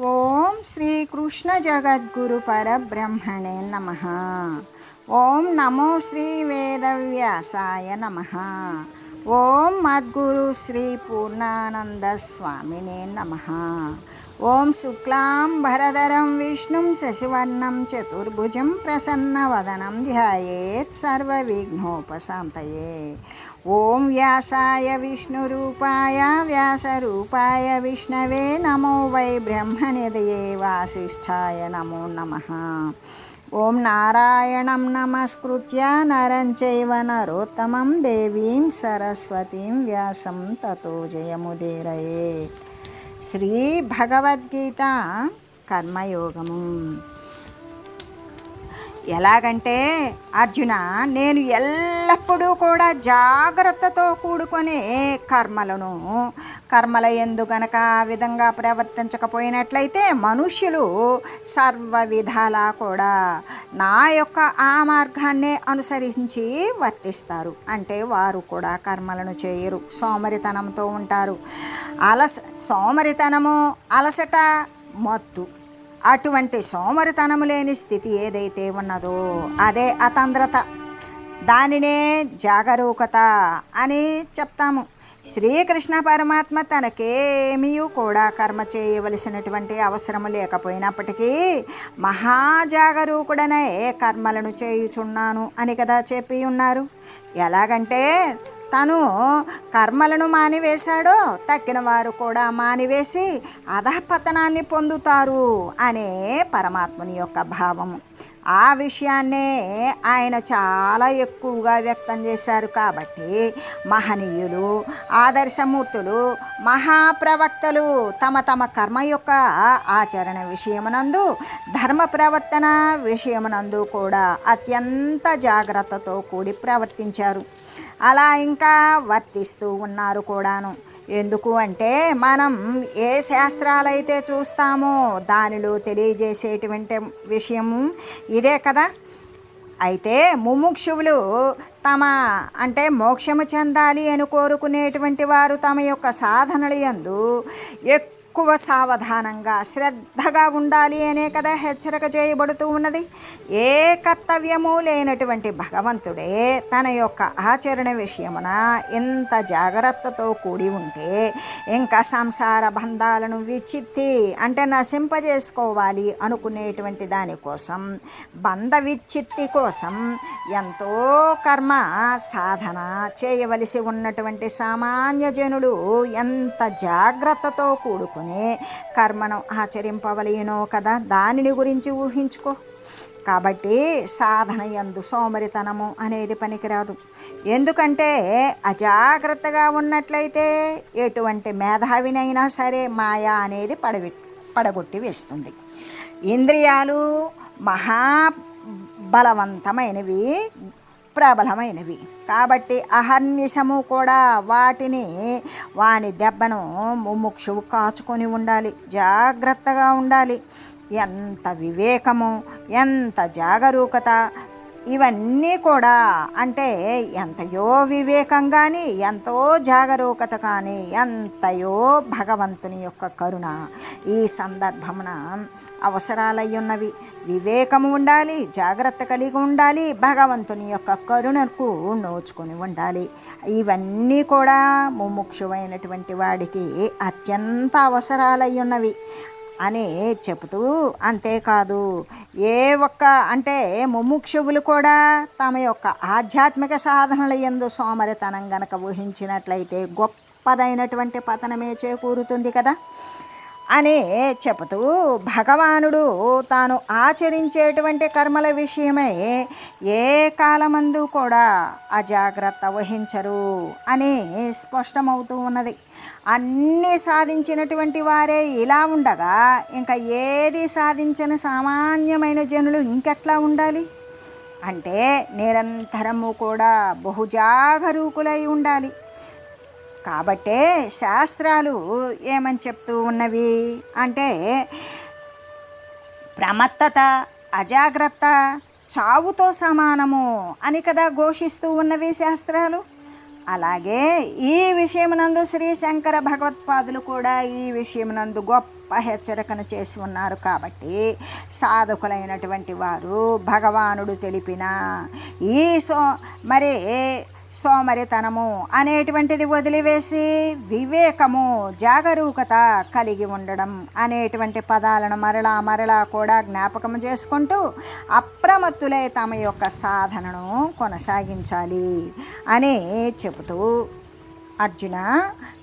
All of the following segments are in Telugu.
ఓం శ్రీకృష్ణ జగద్గురు పరబ్రహ్మణే నమ ఓం నమో శ్రీ వేదవ్యాసాయ నమ ఓం మద్గురు శ్రీ పూర్ణానంద స్వామినే నమ ఓం శుక్లాం భరధరం విష్ణుం శశివర్ణం చతుర్భుజం ప్రసన్నవదనం ధ్యాయేత్ సర్వవిఘ్నోపశాంతయే ఓం వ్యాసాయ విష్ణురూపాయ వ్యాసరూపాయ విష్ణవే నమో వై బ్రహ్మనిదయే వాసిష్ఠాయ నమో నమ. ఓం నారాయణం నమస్కృత్య నరం చైవ నరోత్తమం దేవీం సరస్వతీం వ్యాసం తతో జయముదేరయే. శ్రీ భగవద్గీత కర్మయోగము. ఎలాగంటే అర్జున నేను ఎల్లప్పుడూ కూడా జాగ్రత్తతో కూడుకొని కర్మలను. కర్మల ఎందు గనక ఆ విధంగా ప్రవర్తించకపోయినట్లయితే మనుష్యులు సర్వ విధాలా కూడా నా యొక్క ఆ మార్గాన్నే అనుసరించి వర్తిస్తారు. అంటే వారు కూడా కర్మలను చేయరు. సోమరితనంతో ఉంటారు. అలస సోమరితనము అలసట మత్తు. అటువంటి సోమరితనము లేని స్థితి ఏదైతే ఉన్నదో అదే అతంద్రత. దానినే జాగరూకత అని చెప్తాము. శ్రీకృష్ణ పరమాత్మ తనకేమీ కూడా కర్మ చేయవలసినటువంటి అవసరం లేకపోయినప్పటికీ మహాజాగరూకుడనే కర్మలను చేయుచున్నాను అని కదా చెప్పి ఉన్నారు. ఎలాగంటే తను కర్మలను మానివేశాడో తక్కిన వారు కూడా మానివేసి అధపతనాన్ని పొందుతారు అనే పరమాత్ముని యొక్క భావము. ఆ విషయాన్నే ఆయన చాలా ఎక్కువగా వ్యక్తం చేశారు కాబట్టి మహనీయులు ఆదర్శమూర్తులు మహాప్రవక్తలు తమ తమ కర్మ యొక్క ఆచరణ విషయమునందు ధర్మ ప్రవర్తన విషయమునందు కూడా అత్యంత జాగ్రత్తతో కూడి ప్రవర్తించారు. అలా ఇంకా వర్తిస్తూ ఉన్నారు కూడాను. ఎందుకు అంటే మనం ఏ శాస్త్రాలైతే చూస్తామో దానిలో తెలియజేసేటువంటి విషయము ఇదే కదా. అయితే ముముక్షువులు తమ అంటే మోక్షము చెందాలి అని కోరుకునేటువంటి వారు తమ యొక్క సాధనల యందు ఎక్కువ సావధానంగా శ్రద్ధగా ఉండాలి అనే కదా హెచ్చరిక చేయబడుతూ ఉన్నది. ఏ కర్తవ్యము లేనటువంటి భగవంతుడే తన యొక్క ఆచరణ విషయమున ఎంత జాగ్రత్తతో కూడి ఉంటే ఇంకా సంసార బంధాలను విచ్చిత్తి అంటే నశింపజేసుకోవాలి అనుకునేటువంటి దానికోసం బంధ విచ్చిత్తి కోసం ఎంతో కర్మ సాధన చేయవలసి ఉన్నటువంటి సామాన్య జనులు ఎంత జాగ్రత్తతో కూడుకు కూడుకుని కర్మను ఆచరింపవలేనో కదా? దానిని గురించి ఊహించుకో. కాబట్టి సాధన ఎందు సోమరితనము అనేది పనికిరాదు. ఎందుకంటే అజాగ్రత్తగా ఉన్నట్లయితే ఎటువంటి మేధావినైనా సరే మాయా అనేది పడవి పడగొట్టి వేస్తుంది. ఇంద్రియాలు మహా బలవంతమైనవి ప్రబలమైనవి. కాబట్టి అహర్నిశము కూడా వాటిని వాని దెబ్బను ముముక్షువు కాచుకొని ఉండాలి. జాగ్రత్తగా ఉండాలి. ఎంత వివేకము ఎంత జాగరూకత ఇవన్నీ కూడా అంటే ఎంతయో వివేకం కానీ ఎంతో జాగరూకత కానీ ఎంతయో భగవంతుని యొక్క కరుణ ఈ సందర్భమున అవసరాలై ఉన్నవి వివేకము ఉండాలి జాగ్రత్త కలిగి ఉండాలి భగవంతుని యొక్క కరుణకు నోచుకొని ఉండాలి. ఇవన్నీ కూడా ముముక్షువైనటువంటి వాడికి అత్యంత అవసరాలై ఉన్నవి అని చెబుతూ అంతేకాదు. ఏ ఒక్క అంటే ముముక్షువులు కూడా తమ యొక్క ఆధ్యాత్మిక సాధనల ఎందు సోమరితనం గనక ఊహించినట్లయితే గొప్పదైనటువంటి పతనమే చేకూరుతుంది కదా. అని చెబుతూ భగవానుడు తాను ఆచరించేటువంటి కర్మల విషయమై ఏ కాలమందు కూడా అజాగ్రత్త వహించరు అని స్పష్టమవుతూ ఉన్నది. అన్నీ సాధించినటువంటి వారే ఇలా ఉండగా ఇంకా ఏది సాధించని సామాన్యమైన జనులు ఇంకెట్లా ఉండాలి? అంటే నిరంతరము కూడా బహుజాగరూకులై ఉండాలి. కాబట్టే శాస్త్రాలు ఏమని చెప్తూ ఉన్నవి? అంటే ప్రమత్తత అజాగ్రత్త చావుతో సమానము అని కదా ఘోషిస్తూ ఉన్నవి శాస్త్రాలు. అలాగే ఈ విషయమునందు శ్రీ శంకర భగవత్పాదులు కూడా ఈ విషయమునందు గొప్ప హెచ్చరికను చేసి ఉన్నారు కాబట్టి సాధకులైనటువంటి వారు భగవానుడు తెలిపిన ఈ సో మరి సోమరితనము అనేటువంటిది వదిలివేసి వివేకము జాగరూకత కలిగి ఉండడం అనేటువంటి పదాలను మరలా మరలా కూడా జ్ఞాపకం చేసుకుంటూ అప్రమత్తులై తమ యొక్క సాధనను కొనసాగించాలి అని చెబుతూ అర్జున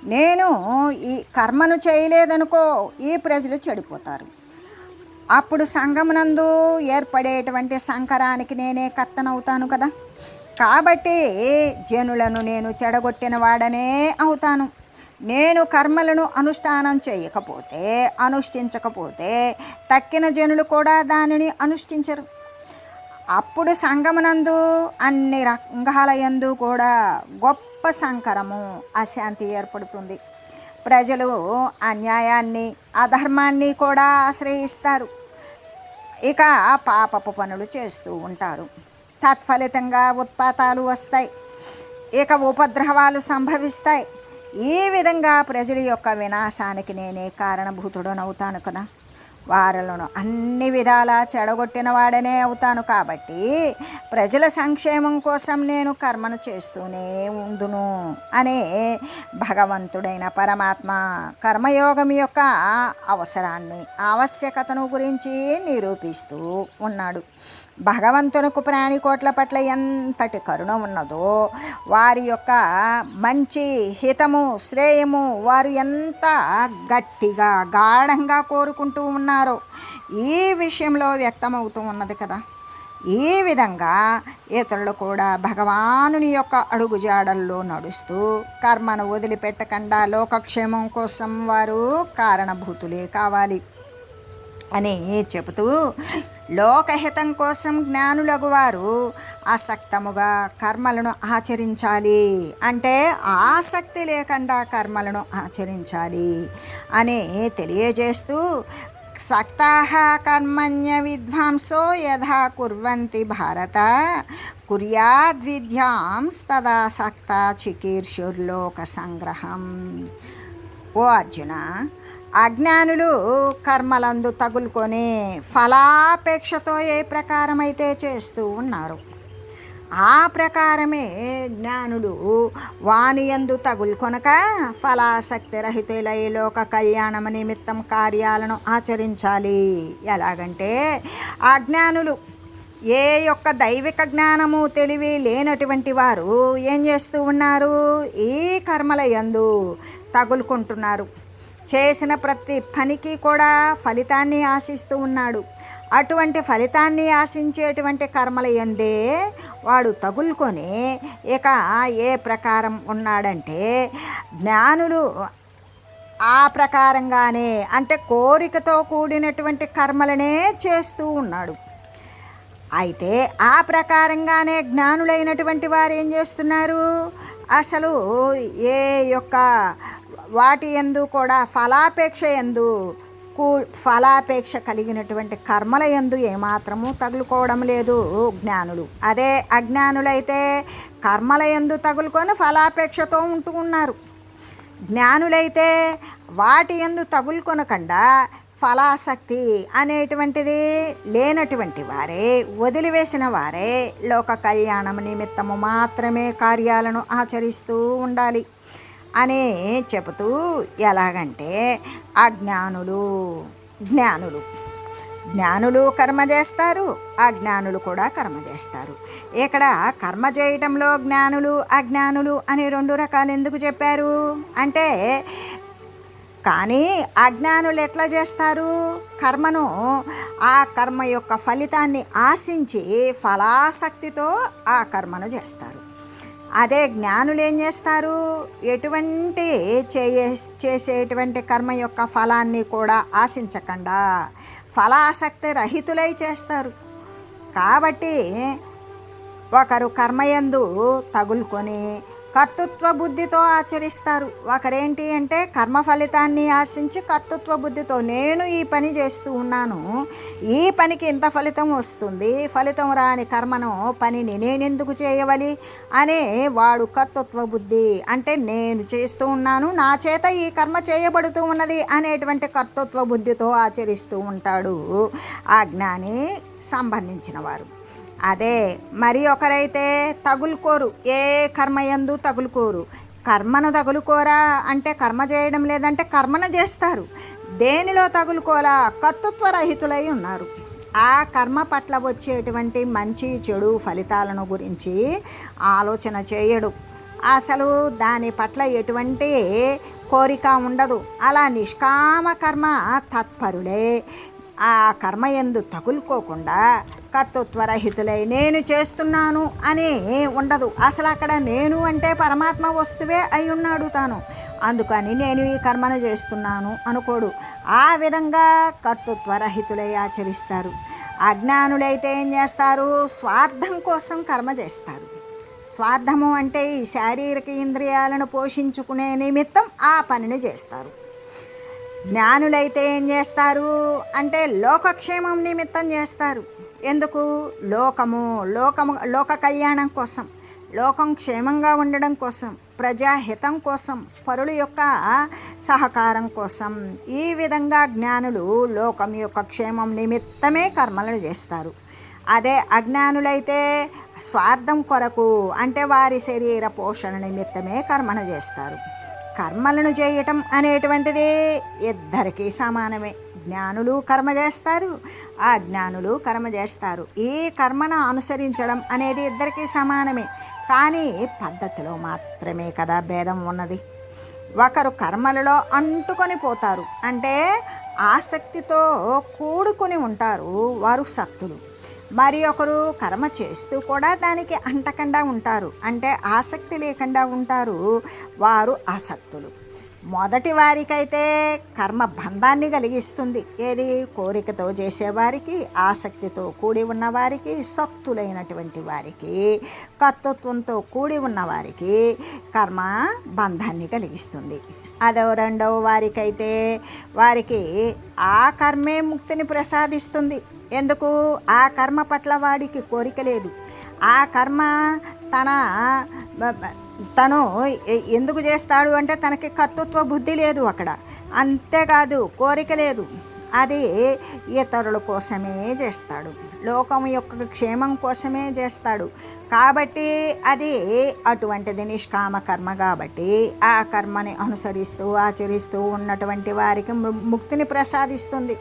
నేను ఈ కర్మను చేయలేదనుకో ఈ ప్రజలు చెడిపోతారు. అప్పుడు సంగమునందు ఏర్పడేటువంటి సంకరానికి నేనే కర్తనవుతాను కదా? కాబట్టి జనులను నేను చెడగొట్టిన వాడనే అవుతాను. నేను కర్మలను అనుష్ఠానం చేయకపోతే అనుష్ఠించకపోతే తక్కిన జనులు కూడా దానిని అనుష్ఠించరు. అప్పుడు సంగమనందు అన్ని రంగాలయందు కూడా గొప్ప సంకరము అశాంతి ఏర్పడుతుంది. ప్రజలు అన్యాయాన్ని అధర్మాన్ని కూడా ఆశ్రయిస్తారు. ఇక పాపపు పనులు చేస్తూ ఉంటారు. తత్ఫలితంగా ఉత్పాతాలు వస్తాయి. ఇక ఉపద్రవాలు సంభవిస్తాయి. ఈ విధంగా ప్రజల యొక్క వినాశానికి నేనే కారణభూతుడనవుతాను కదా. వారలను అన్ని విధాలా చెడగొట్టిన వాడనే అవుతాను కాబట్టి ప్రజల సంక్షేమం కోసం నేను కర్మను చేస్తూనే ఉందును అనే భగవంతుడైన పరమాత్మ కర్మయోగం యొక్క అవసరాన్ని ఆవశ్యకతను గురించి నిరూపిస్తూ ఉన్నాడు. భగవంతునికి ప్రాణికోట్ల పట్ల ఎంతటి కరుణ ఉన్నదో వారి యొక్క మంచి హితము శ్రేయము వారు ఎంత గట్టిగా గాఢంగా కోరుకుంటూ ఉన్నారో ఈ విషయంలో వ్యక్తమవుతూ ఉన్నది కదా. ఈ విధంగా ఇతరులు కూడా భగవానుని యొక్క అడుగుజాడల్లో నడుస్తూ కర్మను వదిలిపెట్టకుండా లోకక్షేమం కోసం వారు కారణభూతులే కావాలి అని చెబుతూ లోకహితం కోసం జ్ఞానులగు వారు ఆసక్తముగా కర్మలను ఆచరించాలి. అంటే ఆసక్తి లేకుండా కర్మలను ఆచరించాలి అని తెలియజేస్తూ సక్తాహ కర్మణ్య విద్వాంసో యథా కుర్వంతి భారత కుర్యాద్విద్యాం తదా సక్త చికీర్షుర్లోక సంగ్రహం. ఓ అర్జున అజ్ఞానులు కర్మలందు తగులుకొని ఫలాపేక్షతో ఏ ప్రకారమైతే చేస్తూ ఉన్నారు ఆ ప్రకారమే జ్ఞానులు వానియందు తగులుకొనక ఫలాసక్తి రహితులై లోక కళ్యాణం నిమిత్తం కార్యాలను ఆచరించాలి. ఎలాగంటే అజ్ఞానులు ఏ యొక్క దైవిక జ్ఞానము తెలివి లేనటువంటి వారు ఏం చేస్తూ ఉన్నారు? ఈ కర్మల యందు తగులుకుంటున్నారు. చేసిన ప్రతి పనికి కూడా ఫలితాన్ని ఆశిస్తూ ఉన్నాడు. అటువంటి ఫలితాన్ని ఆశించేటువంటి కర్మల ఎందే వాడు తగులుకొని ఇక ఏ ప్రకారం ఉన్నాడంటే జ్ఞానులు ఆ ప్రకారంగానే అంటే కోరికతో కూడినటువంటి కర్మలనే చేస్తూ ఉన్నాడు. అయితే ఆ ప్రకారంగానే జ్ఞానులైనటువంటి వారు ఏం చేస్తున్నారు? అసలు ఏ యొక్క వాటి ఎందు కూడా ఫలాపేక్ష ఎందు కూ ఫలాపేక్ష కలిగినటువంటి కర్మల ఎందు ఏమాత్రము తగులుకోవడం లేదు జ్ఞానులు. అదే అజ్ఞానులైతే కర్మల ఎందు తగులుకొని ఫలాపేక్షతో ఉంటూ ఉన్నారు. జ్ఞానులైతే వాటి ఎందు తగులుకొనకుండా ఫలాసక్తి అనేటువంటిది లేనటువంటి వారే వదిలివేసిన వారే లోక కళ్యాణం నిమిత్తము మాత్రమే కార్యాలను ఆచరిస్తూ ఉండాలి. అని చెబుతూ ఎలాగంటే అజ్ఞానులు జ్ఞానులు జ్ఞానులు. కర్మ చేస్తారు అజ్ఞానులు కూడా కర్మ చేస్తారు. ఇక్కడ కర్మ చేయటంలో జ్ఞానులు అజ్ఞానులు అని రెండు రకాలు ఎందుకు చెప్పారు? అంటే కానీ అజ్ఞానులు ఎట్లా చేస్తారు? కర్మను ఆ కర్మ యొక్క ఫలితాన్ని ఆశించి ఫలాసక్తితో ఆ కర్మను చేస్తారు. అదే జ్ఞానులు ఏం చేస్తారు? ఎటువంటి చేయ చేసేటువంటి కర్మ యొక్క ఫలాన్ని కూడా ఆశించకుండా. ఫలాసక్తి రహితులై చేస్తారు. కాబట్టి ఒకరు కర్మయందు తగులుకొని కర్తృత్వ బుద్ధితో ఆచరిస్తారు. ఒకరేంటి అంటే కర్మ ఫలితాన్ని ఆశించి కర్తృత్వ బుద్ధితో నేను ఈ పని చేస్తూ ఉన్నాను. ఈ పనికి ఇంత ఫలితం వస్తుంది. ఫలితం రాని కర్మను పనిని నేనెందుకు చేయవలి? అనే వాడు కర్తృత్వ బుద్ధి అంటే నేను చేస్తూ ఉన్నాను. నా చేత ఈ కర్మ చేయబడుతూ ఉన్నది అనేటువంటి కర్తృత్వ బుద్ధితో ఆచరిస్తూ ఉంటాడు. ఆ జ్ఞాని సంబంధించిన వారు అదే మరి ఒకరైతే తగులుకోరు. ఏ కర్మయందు తగులుకోరు. కర్మను తగులుకోరా అంటే కర్మ చేయడం లేదంటే కర్మను చేస్తారు. దేనిలో తగులుకోరా కర్తృత్వ రహితులై ఉన్నారు. ఆ కర్మ పట్ల వచ్చేటువంటి మంచి చెడు ఫలితాలను గురించి ఆలోచన చేయడు. అసలు దాని పట్ల ఎటువంటి కోరిక ఉండదు. అలా నిష్కామ కర్మ తత్పరుడే. ఆ కర్మయందు తగులుకోకుండా కర్తృత్వరహితులై నేను చేస్తున్నాను అని ఉండదు. అసలు అక్కడ నేను అంటే పరమాత్మ వస్తువే అయి ఉన్నాడు తాను. అందుకని నేను ఈ కర్మను చేస్తున్నాను అనుకోడు. ఆ విధంగా కర్తృత్వరహితులై ఆచరిస్తారు. అజ్ఞానులైతే ఏం చేస్తారు? స్వార్థం కోసం కర్మ చేస్తారు. స్వార్థము అంటే ఈ శారీరక ఇంద్రియాలను పోషించుకునే నిమిత్తం ఆ పనిని చేస్తారు. జ్ఞానులైతే ఏం చేస్తారు? అంటే లోకక్షేమం నిమిత్తం చేస్తారు. ఎందుకు? లోకము లోకము లోక కళ్యాణం కోసం లోకం క్షేమంగా ఉండడం కోసం ప్రజాహితం కోసం పరుల యొక్క సహకారం కోసం ఈ విధంగా జ్ఞానులు లోకం యొక్క క్షేమం నిమిత్తమే కర్మలను చేస్తారు. అదే అజ్ఞానులైతే స్వార్థం కొరకు అంటే వారి శరీర పోషణ నిమిత్తమే కర్మను చేస్తారు. కర్మలను చేయటం అనేటువంటిది ఇద్దరికీ సమానమే. జ్ఞానులు కర్మ చేస్తారు ఆ జ్ఞానులు కర్మ చేస్తారు. ఈ కర్మను అనుసరించడం అనేది ఇద్దరికీ సమానమే. కానీ పద్ధతిలో మాత్రమే కదా భేదం ఉన్నది. ఒకరు కర్మలలో అంటుకొని పోతారు. అంటే ఆసక్తితో కూడుకొని ఉంటారు వారు శక్తులు. మరి ఒకరు కర్మ చేస్తూ కూడా దానికి అంటకుండా ఉంటారు. అంటే ఆసక్తి లేకుండా ఉంటారు వారు ఆసక్తులు. మొదటి వారికైతే కర్మ బంధాన్ని కలిగిస్తుంది. ఏది? కోరికతో చేసేవారికి ఆసక్తితో కూడి ఉన్నవారికి సక్తులైనటువంటి వారికి కర్తృత్వంతో కూడి ఉన్నవారికి కర్మ బంధాన్ని కలిగిస్తుంది. అదో రెండవ వారికైతే వారికి ఆ కర్మే ముక్తిని ప్రసాదిస్తుంది. ఎందుకు? ఆ కర్మ పట్ల వాడికి కోరిక లేదు. ఆ కర్మ తన తను ఎందుకు చేస్తాడు అంటే తనకి కర్తృత్వ బుద్ధి లేదు అక్కడ. అంతేకాదు కోరిక లేదు. అది ఇతరుల కోసమే చేస్తాడు. లోకం యొక్క క్షేమం కోసమే చేస్తాడు. కాబట్టి అది అటువంటిది నిష్కామ కర్మ కాబట్టి ఆ కర్మని అనుసరిస్తూ ఆచరిస్తూ ఉన్నటువంటి వారికి ముక్తిని ప్రసాదిస్తుంది.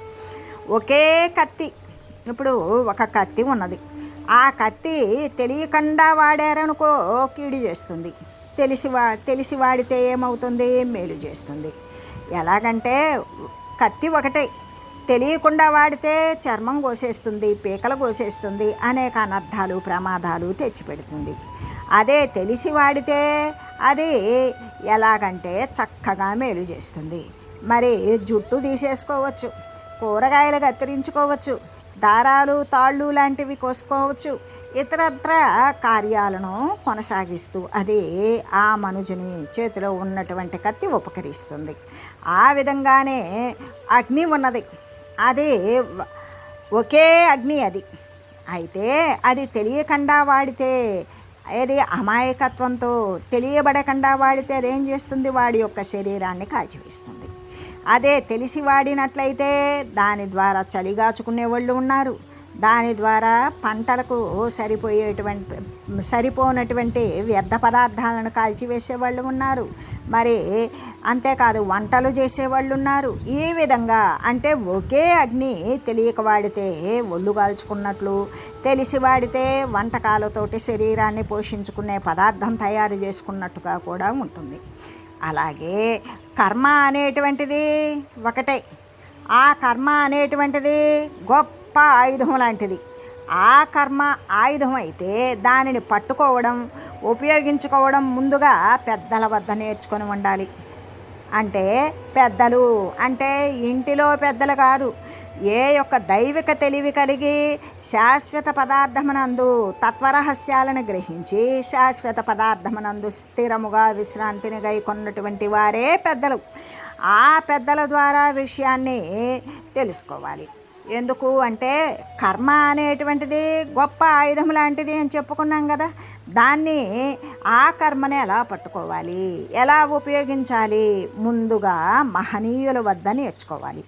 ఒకే కత్తి ఇప్పుడు ఒక కత్తి ఉన్నది. ఆ కత్తి తెలియకుండా వాడారనుకో కీడు చేస్తుంది. తెలిసి వా తెలిసి వాడితే ఏమవుతుంది? మేలు చేస్తుంది. ఎలాగంటే కత్తి ఒకటే. తెలియకుండా వాడితే చర్మం కోసేస్తుంది పీకలు కోసేస్తుంది అనేక అనర్థాలు ప్రమాదాలు తెచ్చిపెడుతుంది. అదే తెలిసి వాడితే అది ఎలాగంటే చక్కగా మేలు చేస్తుంది. మరి జుట్టు తీసేసుకోవచ్చు కూరగాయలు కత్తిరించుకోవచ్చు దారాలు తాళ్ళు లాంటివి కోసుకోవచ్చు. ఇతరత్ర కార్యాలను కొనసాగిస్తూ అదే ఆ మనుజుని చేతిలో ఉన్నటువంటి కత్తి ఉపకరిస్తుంది. ఆ విధంగానే అగ్ని ఉన్నది. అది ఒకే అగ్ని అది. అయితే అది తెలియకుండా వాడితే ఏది అమాయకత్వంతో తెలియబడకుండా వాడితే అదేం చేస్తుంది? వాడి యొక్క శరీరాన్ని కాల్చివేస్తుంది. అదే తెలిసి వాడినట్లయితే దాని ద్వారా చలిగాచుకునే వాళ్ళు ఉన్నారు. దాని ద్వారా పంటలకు సరిపోయేటువంటి సరిపోనటువంటి వ్యర్థ పదార్థాలను కాల్చివేసే వాళ్ళు ఉన్నారు. మరి అంతేకాదు వంటలు చేసేవాళ్ళు ఉన్నారు. ఈ విధంగా అంటే ఒకే అగ్ని తెలియక వాడితే ఒళ్ళు కాల్చుకున్నట్లు తెలిసి వాడితే వంటకాలతోటి శరీరాన్ని పోషించుకునే పదార్థం తయారు చేసుకున్నట్టుగా కూడా ఉంటుంది. అలాగే కర్మ అనేటువంటిది ఒకటే. ఆ కర్మ అనేటువంటిది గొప్ప ఆయుధం లాంటిది. ఆ కర్మ ఆయుధం అయితే దానిని పట్టుకోవడం ఉపయోగించుకోవడం ముందుగా పెద్దల వద్ద నేర్చుకొని ఉండాలి. అంటే పెద్దలు అంటే ఇంటిలో పెద్దలు కాదు ఏ యొక్క దైవిక తెలివి కలిగి శాశ్వత పదార్థమునందు తత్వరహస్యాలను గ్రహించి శాశ్వత పదార్థమునందు స్థిరముగా విశ్రాంతిని గైకొన్నటువంటి వారే పెద్దలు. ఆ పెద్దల ద్వారా విషయాన్ని తెలుసుకోవాలి. ఎందుకు అంటే కర్మ అనేటువంటిది గొప్ప ఆయుధం లాంటిది అని చెప్పుకున్నాం కదా. దాన్ని ఆ కర్మని ఎలా పట్టుకోవాలి? ఎలా ఉపయోగించాలి? ముందుగా మహనీయుల వద్ద నేర్చుకోవాలి.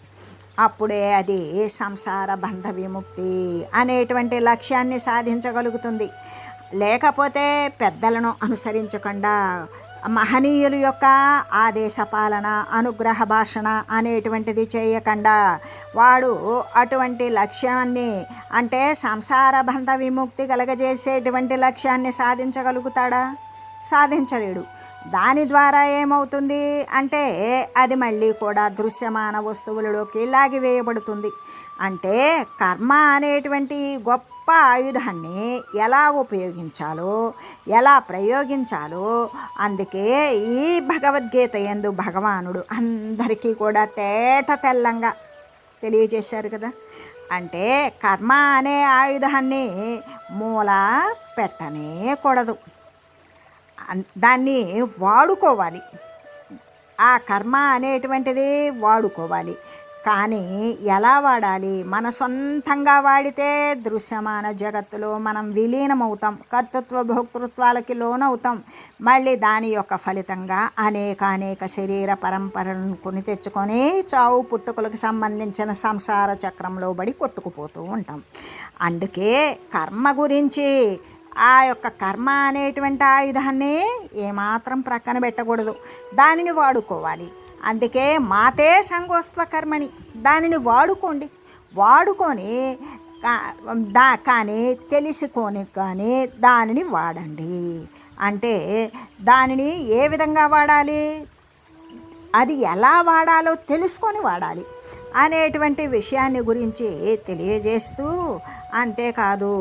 అప్పుడే అది సంసార బంధ విముక్తి అనేటువంటి లక్ష్యాన్ని సాధించగలుగుతుంది. లేకపోతే పెద్దలను అనుసరించకుండా మహనీయుల యొక్క ఆదేశ పాలన అనుగ్రహ భాషణ అనేటువంటిది చేయకుండా వాడు అటువంటి లక్ష్యాన్ని అంటే సంసార బంధ విముక్తి కలగజేసేటువంటి లక్ష్యాన్ని సాధించగలుగుతాడా? సాధించలేడు. దాని ద్వారా ఏమవుతుంది అంటే అది మళ్ళీ కూడా దృశ్యమాన వస్తువులలోకి లాగివేయబడుతుంది అంటే కర్మ అనేటువంటి గొప్ప ఆయుధాన్ని ఎలా ఉపయోగించాలో ఎలా ప్రయోగించాలో అందుకే ఈ భగవద్గీత ఎందు భగవానుడు అందరికీ కూడా తేట తెల్లంగా తెలియజేశారు కదా. అంటే కర్మ అనే ఆయుధాన్ని మూల పెట్టనే కూడదు. అన్- దాన్ని వాడుకోవాలి. ఆ కర్మ అనేటువంటిది వాడుకోవాలి. కానీ ఎలా వాడాలి? మన సొంతంగా వాడితే దృశ్యమాన జగత్తులో మనం విలీనమవుతాం. కర్తృత్వ భోక్తృత్వాలకి లోనవుతాం. మళ్ళీ దాని యొక్క ఫలితంగా అనేక అనేక శరీర పరంపరలను కొని తెచ్చుకొని చావు పుట్టుకలకు సంబంధించిన సంసార చక్రంలో బడి కొట్టుకుపోతూ ఉంటాం. అందుకే కర్మ గురించి ఆ యొక్క కర్మ అనేటువంటి ఆయుధాన్ని ఏమాత్రం ప్రక్కన పెట్టకూడదు. దానిని వాడుకోవాలి. అందుకే మాతే సంగోస్త్వ కర్మని దానిని వాడుకోండి. వాడుకొని దా కానీ తెలుసుకొని కానీ దానిని వాడండి. అంటే దానిని ఏ విధంగా వాడాలి? అది ఎలా వాడాలో తెలుసుకొని వాడాలి అనేటువంటి విషయాన్ని గురించి తెలియజేస్తూ అంతేకాదు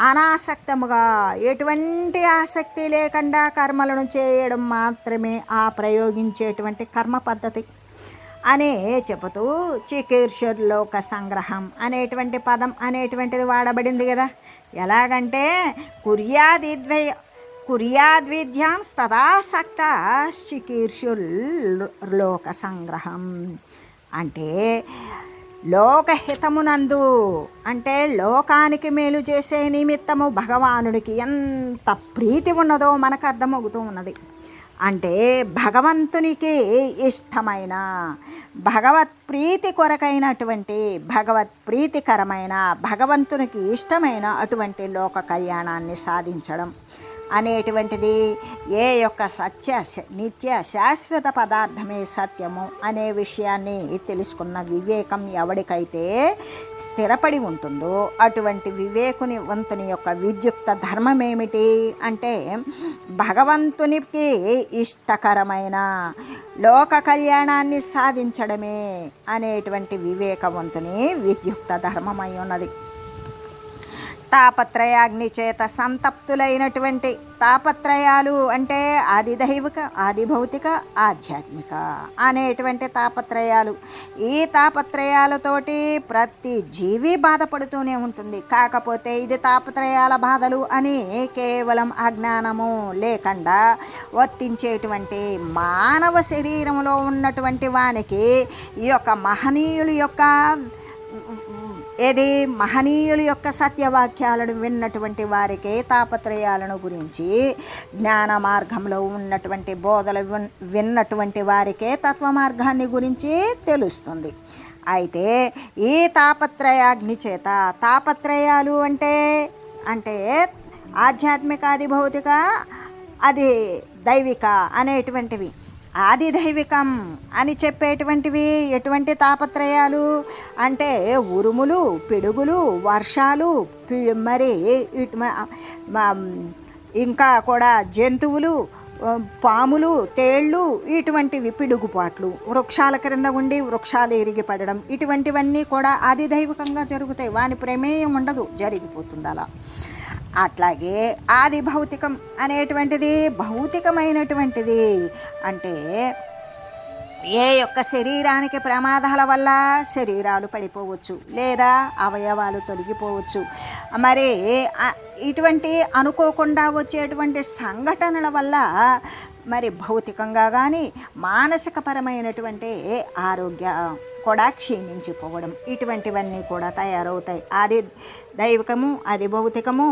అనాసక్తముగా ఎటువంటి ఆసక్తి లేకుండా కర్మలను చేయడం మాత్రమే ఆ ప్రయోగించేటువంటి కర్మ పద్ధతి అనే చెబుతూ చికీర్షుర్లోక సంగ్రహం అనేటువంటి పదం అనేటువంటిది వాడబడింది కదా. ఎలాగంటే కుర్యాదిద్వయ కుర్యాద్విద్యాం తదాసక్త చికీర్షుర్లోక సంగ్రహం అంటే లోకహితమునందు అంటే లోకానికి మేలు చేసే నిమిత్తము భగవానుడికి ఎంత ప్రీతి ఉన్నదో మనకు అర్థమవుతూ ఉన్నది. అంటే భగవంతునికి ఇష్టమైన భగవత్ ప్రీతి కొరకైనటువంటి భగవత్ ప్రీతికరమైన భగవంతునికి ఇష్టమైన అటువంటి లోక కళ్యాణాన్ని సాధించడం. అనేటువంటిది ఏ యొక్క సత్య శ- నిత్య శాశ్వత పదార్థమే సత్యము అనే విషయాన్ని తెలుసుకున్న వివేకం ఎవడికైతే స్థిరపడి ఉంటుందో అటువంటి వివేకుని వంతుని యొక్క విద్యుక్త ధర్మం ఏమిటి అంటే భగవంతునికి ఇష్టకరమైన లోక కళ్యాణాన్ని సాధించడమే అనేటువంటి వివేకవంతుని విద్యుక్త ధర్మమై ఉన్నది. తాపత్రయాగ్ని చేత సంతప్తులైనటువంటి తాపత్రయాలు అంటే ఆది దైవిక ఆధ్యాత్మిక అనేటువంటి తాపత్రయాలు. ఈ తాపత్రయాలతోటి ప్రతి జీవి బాధపడుతూనే ఉంటుంది. కాకపోతే ఇది తాపత్రయాల బాధలు అని కేవలం అజ్ఞానము లేకుండా వర్తించేటువంటి మానవ శరీరంలో ఉన్నటువంటి వానికి ఈ యొక్క మహనీయుల యొక్క ఏది మహనీయుల యొక్క సత్యవాక్యాలను విన్నటువంటి వారికి తాపత్రయాలను గురించి జ్ఞాన మార్గంలో ఉన్నటువంటి బోధలు విన్- విన్నటువంటి వారికే తత్వ మార్గాన్ని గురించి తెలుస్తుంది. అయితే ఈ తాపత్రయాగ్ని చేత తాపత్రయాలు అంటే అంటే ఆధ్యాత్మిక అది భౌతిక అది దైవిక అనేటువంటివి. ఆది దైవికం అని చెప్పేటువంటివి ఎటువంటి తాపత్రయాలు? అంటే ఉరుములు పిడుగులు వర్షాలు పి- మరి ఇటు ఇంకా కూడా జంతువులు పాములు తేళ్ళు ఇటువంటివి పిడుగుపాట్లు. వృక్షాల క్రింద ఉండి వృక్షాలు ఇరిగి పడడం. ఇటువంటివన్నీ కూడా ఆది దైవికంగా జరుగుతాయి. వాని ప్రమేయం ఉండదు. జరిగిపోతుంది అలా. అట్లాగే ఆది భౌతికం అనేటువంటిది భౌతికమైనటువంటిది. అంటే ఏ యొక్క శరీరానికి ప్రమాదాల వల్ల శరీరాలు పడిపోవచ్చు లేదా అవయవాలు తొలగిపోవచ్చు. మరి ఇటువంటి అనుకోకుండా వచ్చేటువంటి సంఘటనల వల్ల మరి భౌతికంగా కానీ మానసికపరమైనటువంటి ఆరోగ్య కూడా క్షీణించిపోవడం. ఇటువంటివన్నీ కూడా తయారవుతాయి. అది దైవికము అది భౌతికము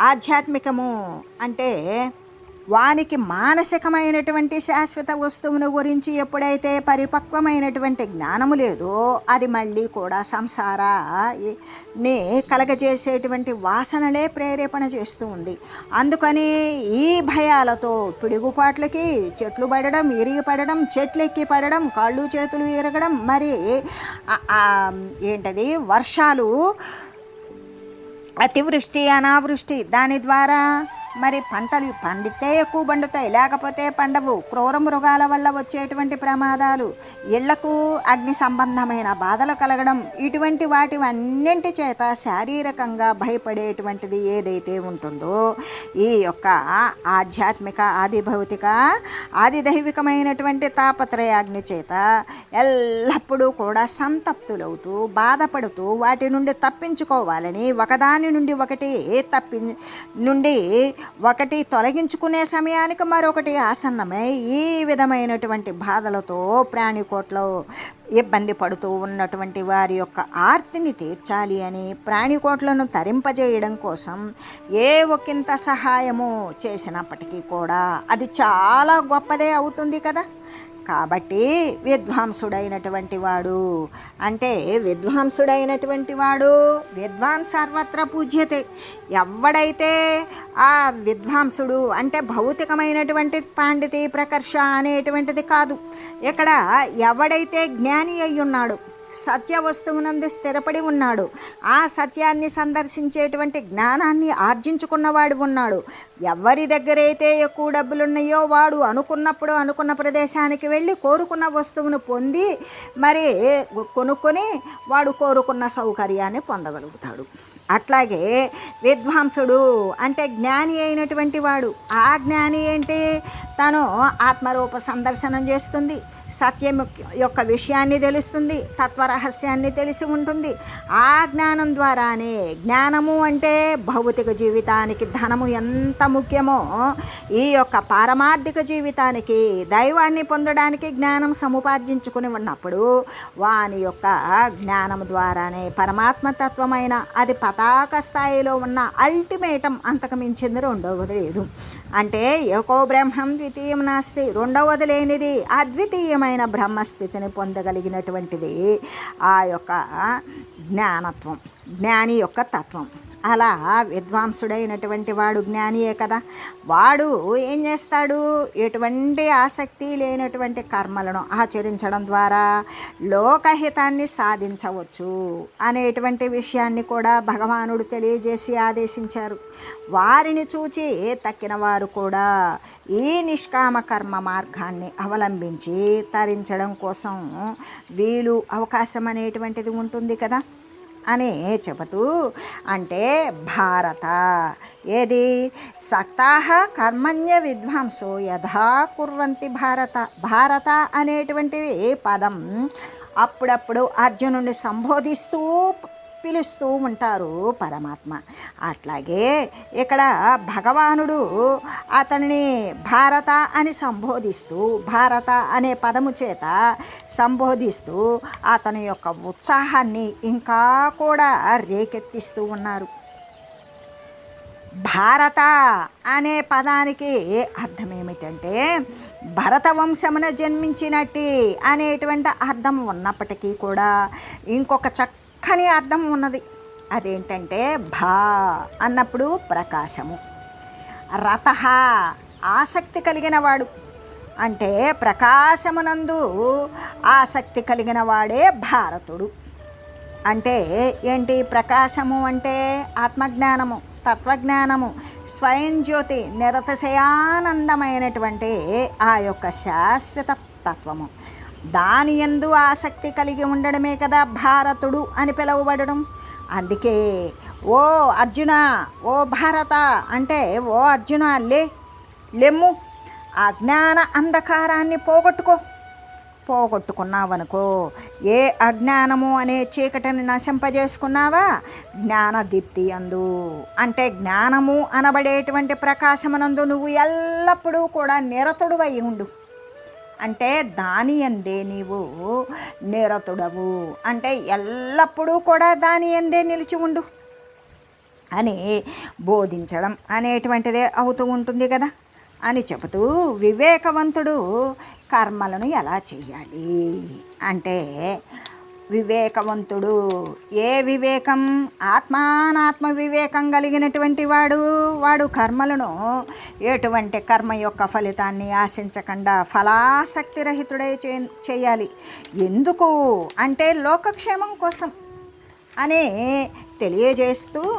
ఆధ్యాత్మికము అంటే వానికి మానసికమైనటువంటి శాశ్వత వస్తువును గురించి ఎప్పుడైతే పరిపక్వమైనటువంటి జ్ఞానము లేదో అది మళ్ళీ కూడా సంసారాన్ని కలగజేసేటువంటి వాసనలే ప్రేరేపణ చేస్తూ ఉంది. అందుకని ఈ భయాలతో పిడుగుపాట్లకి చెట్లు పడడం ఇరిగి పడడం చెట్లు ఎక్కి పడడం కాళ్ళు చేతులు ఇరగడం మరి ఏంటది? వర్షాలు అతివృష్టి అనావృష్టి దాని ద్వారా మరి పంటలు పండితే ఎక్కువ పండుతాయి లేకపోతే పండవు. క్రూర మృగాల వల్ల వచ్చేటువంటి ప్రమాదాలు ఇళ్ళకు అగ్ని సంబంధమైన బాధలు కలగడం ఇటువంటి వాటివన్నింటి చేత శారీరకంగా భయపడేటువంటిది ఏదైతే ఉంటుందో ఈ యొక్క ఆధ్యాత్మిక ఆది భౌతిక ఆది దైవికమైనటువంటి తాపత్రయాగ్ని చేత ఎల్లప్పుడూ కూడా సంతప్తులవుతూ బాధపడుతూ వాటి నుండి తప్పించుకోవాలని ఒకదాని నుండి ఒకటి తప్పి నుండి ఒకటి తొలగించుకునే సమయానికి మరొకటి ఆసన్నమై ఈ విధమైనటువంటి బాధలతో ప్రాణికోట్లో ఇబ్బంది పడుతూ ఉన్నటువంటి వారి యొక్క ఆర్తిని తీర్చాలి అని ప్రాణికోట్లను తరింపజేయడం కోసం ఏ ఒకంత సహాయము చేసినప్పటికీ కూడా అది చాలా గొప్పదే అవుతుంది కదా. కాబట్టి విద్వాంసుడైనటువంటి వాడు. అంటే విద్వాంసుడైనటువంటి వాడు విద్వాన్ సర్వత్ర పూజ్యతే. ఎవడైతే ఆ విద్వాంసుడు అంటే భౌతికమైనటువంటి పాండితి ప్రకర్ష అనేటువంటిది కాదు. ఇక్కడ ఎవడైతే జ్ఞాని అయి ఉన్నాడు సత్య వస్తువునందు స్థిరపడి ఉన్నాడు. ఆ సత్యాన్ని సందర్శించేటువంటి జ్ఞానాన్ని ఆర్జించుకున్నవాడు ఉన్నాడు. ఎవరి దగ్గరైతే ఎక్కువ డబ్బులు ఉన్నాయో వాడు అనుకున్నప్పుడు అనుకున్న ప్రదేశానికి వెళ్ళి కోరుకున్న వస్తువును పొంది మరి కొనుక్కొని వాడు కోరుకున్న సౌకర్యాన్ని పొందగలుగుతాడు. అట్లాగే విద్వాంసుడు అంటే జ్ఞాని అయినటువంటి వాడు. ఆ జ్ఞాని ఏంటి? తను ఆత్మరూప సందర్శనం చేస్తుంది. సత్యం యొక్క విషయాన్ని తెలుస్తుంది. తత్వరహస్యాన్ని తెలిసి ఉంటుంది. ఆ జ్ఞానం ద్వారానే జ్ఞానము అంటే భౌతిక జీవితానికి ధనము ఎంత ముఖ్యమో ఈ యొక్క పారమార్థిక జీవితానికి దైవాన్ని పొందడానికి జ్ఞానం సముపార్జించుకుని ఉన్నప్పుడు వాని యొక్క జ్ఞానం ద్వారానే పరమాత్మ తత్వమైన అది పతాక స్థాయిలో ఉన్న అల్టిమేటం అంతకమించింది రెండవది లేదు. అంటే ఏకో బ్రహ్మం ద్వితీయం నాస్తి రెండవది లేనిది అద్వితీయమైన బ్రహ్మస్థితిని పొందగలిగినటువంటిది ఆ యొక్క జ్ఞానత్వం జ్ఞాని యొక్క తత్వం. అలా విద్వాంసుడైనటువంటి వాడు జ్ఞానియే కదా. వాడు ఏం చేస్తాడు? ఎటువంటి ఆసక్తి లేనటువంటి కర్మలను ఆచరించడం ద్వారా లోకహితాన్ని సాధించవచ్చు అనేటువంటి విషయాన్ని కూడా భగవానుడు తెలియజేసి ఆదేశించారు. వారిని చూచి తక్కిన వారు కూడా ఈ నిష్కామ కర్మ మార్గాన్ని అవలంబించి తరించడం కోసం వీలు అవకాశం అనేటువంటిది ఉంటుంది కదా. అని చెబుతూ అంటే భారత. ఏది? సక్తాహ కర్మణ్య విద్వాంసో యథా కుర్వంతి భారత. భారత అనేటువంటివి పదం అప్పుడప్పుడు అర్జునుడిని సంబోధిస్తూ పిలుస్తూ ఉంటారు పరమాత్మ. అట్లాగే ఇక్కడ భగవానుడు అతనిని భారత అని సంబోధిస్తూ భారత అనే పదము చేత సంబోధిస్తూ అతని యొక్క ఉత్సాహాన్ని ఇంకా కూడా రేకెత్తిస్తూ ఉన్నారు. భారత అనే పదానికి అర్థం ఏమిటంటే భరత వంశమున జన్మించినట్టి అనేటువంటి అర్థం ఉన్నప్పటికీ కూడా ఇంకొక చక్క చక్కని అర్థం ఉన్నది. అదేంటంటే భా అన్నప్పుడు ప్రకాశము. రథ ఆసక్తి కలిగిన వాడు అంటే ప్రకాశమునందు ఆసక్తి కలిగిన వాడే భారతుడు. అంటే ఏంటి ప్రకాశము అంటే ఆత్మజ్ఞానము తత్వజ్ఞానము స్వయం జ్యోతి నిరతశయానందమైనటువంటి ఆ యొక్క శాశ్వత తత్వము. దాని ఎందు ఆసక్తి కలిగి ఉండడమే కదా భారతుడు అని పిలువబడడం. అందుకే ఓ అర్జున ఓ భారత అంటే ఓ అర్జున లే లెమ్ము ఆ జ్ఞాన అంధకారాన్ని పోగొట్టుకో. పోగొట్టుకున్నావనుకో ఏ అజ్ఞానము అనే చీకటిని నశింపజేసుకున్నావా? జ్ఞానదీప్తి అందు అంటే జ్ఞానము అనబడేటువంటి ప్రకాశమునందు నువ్వు ఎల్లప్పుడూ కూడా నిరతుడు అయి ఉండు. అంటే దాని ఎందే నీవు నిరతుడవు. అంటే ఎల్లప్పుడూ కూడా దాని ఎందే నిలిచి ఉండు అని బోధించడం అనేటువంటిదే అవుతూ ఉంటుంది కదా. అని చెబుతూ వివేకవంతుడు కర్మలను ఎలా చేయాలి అంటే వివేకవంతుడు. ఏ వివేకం? ఆత్మానాత్మ వివేకం కలిగినటువంటి వాడు వాడు కర్మలను ఎటువంటి కర్మ యొక్క ఫలితాన్ని ఆశించకుండా ఫలాసక్తి రహితుడై చే చేయాలి. ఎందుకు? అంటే లోకక్షేమం కోసం అని తెలియజేస్తూ